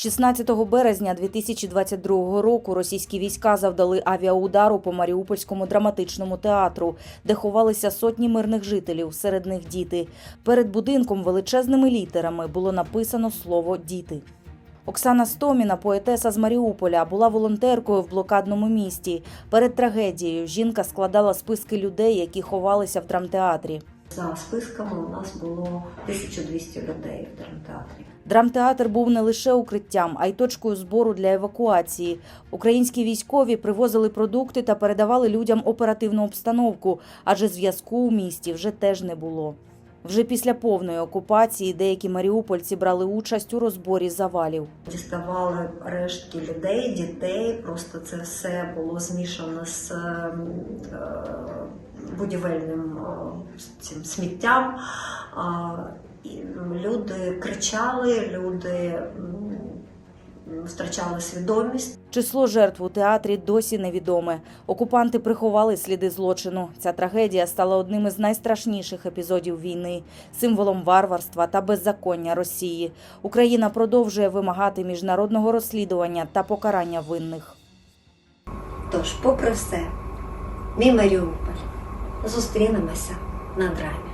16 березня 2022 року російські війська завдали авіаудару по Маріупольському драматичному театру, де ховалися сотні мирних жителів, серед них діти. Перед будинком величезними літерами було написано слово діти. Оксана Стоміна, поетеса з Маріуполя, була волонтеркою в блокадному місті. Перед трагедією жінка складала списки людей, які ховалися в драмтеатрі. За списками у нас було 1200 людей в драмтеатрі. Драмтеатр був не лише укриттям, а й точкою збору для евакуації. Українські військові привозили продукти та передавали людям оперативну обстановку, адже зв'язку у місті вже теж не було. Вже після повної окупації деякі маріупольці брали участь у розборі завалів. Діставали рештки людей, дітей. Просто це все було змішано з е, будівельним е, цим сміттям. Люди кричали, люди втрачали свідомість. Число жертв у театрі досі невідоме. Окупанти приховали сліди злочину. Ця трагедія стала одним із найстрашніших епізодів війни, символом варварства та беззаконня Росії. Україна продовжує вимагати міжнародного розслідування та покарання винних. Тож, попри все, мій Маріуполь, зустрінемося на драмі.